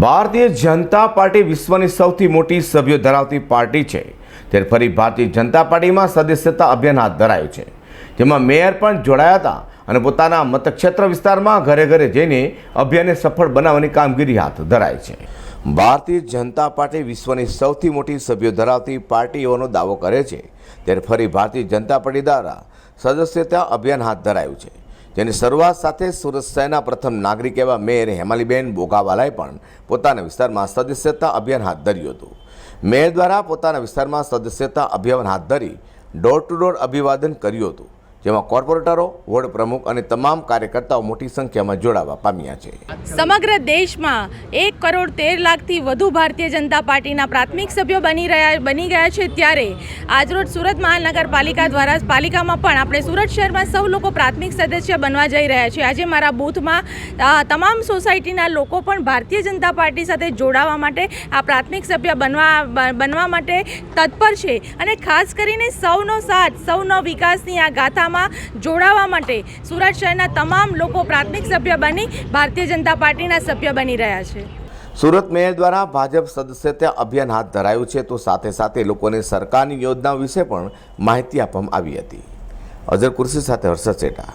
Bharatiya Janata party વિશ્વની સૌથી મોટી સભ્યો ધરાવતી પાર્ટી છે. ત્યારે ફરી ભારતીય જનતા પાર્ટીમાં સદસ્યતા અભિયાન હાથ ધરાયું છે. જેમાં મેયર પણ જોડાયા હતા અને પોતાના મતક્ષેત્ર વિસ્તારમાં ઘરે ઘરે જઈને અભિયાનને સફળ બનાવવાની કામગીરી હાથ ધરાઈ છે. ભારતીય જનતા પાર્ટી વિશ્વની સૌથી મોટી સભ્યો ધરાવતી પાર્ટી હોવાનો દાવો કરે છે. ત્યારે ફરી ભારતીય જનતા પાર્ટી દ્વારા સદસ્યતા અભિયાન હાથ ધરાયું છે. જેની શરૂઆત સાથે સુરત શહેરના પ્રથમ નાગરિક એવા મેયર હેમાલીબેન બોગાવાલાએ પણ પોતાના વિસ્તારમાં સદસ્યતા અભિયાન હાથ ધર્યું હતું. મેયર દ્વારા પોતાના વિસ્તારમાં સદસ્યતા અભિયાન હાથ ધરી ડોર ટુ ડોર અભિવાદન કર્યું હતું. જેમાં કોર્પોરેટરો, વોર્ડ પ્રમુખ અને તમામ કાર્યકર્તાઓ મોટી સંખ્યામાં જોડાવા પામ્યા છે. સમગ્ર દેશમાં એક કરોડ તેર લાખથી વધુ ભારતીય જનતા પાર્ટીના પ્રાથમિક સભ્યો બની રહ્યા બની ગયા છે ત્યારે આજરોજ સુરત મહાનગરપાલિકા દ્વારા પાલિકામાં પણ આપણે સુરત શહેરમાં સૌ લોકો પ્રાથમિક સદસ્ય બનવા જઈ રહ્યા છે આજે મારા બૂથમાં તમામ સોસાયટીના લોકો પણ ભારતીય જનતા પાર્ટી સાથે જોડાવા માટે આ પ્રાથમિક સભ્ય બનવા બનવા માટે તત્પર છે. અને ખાસ કરીને સૌનો સાથ, સૌનો વિકાસની આ ગાથામાં જોડાવા માટે સુરત શહેરના તમામ લોકો પ્રાથમિક સભ્ય બની ભારતીય જનતા પાર્ટીના સભ્ય બની રહ્યા છે. સુરત મેયર દ્વારા ભાજપ સદસ્યતા અભિયાન હાથ ધરાયું છે તો સાથે સાથે લોકોને સરકારની યોજનાઓ વિશે પણ માહિતી આપવામાં આવી હતી. અઝર કુર્સી સાથે હર્ષદ શેઠા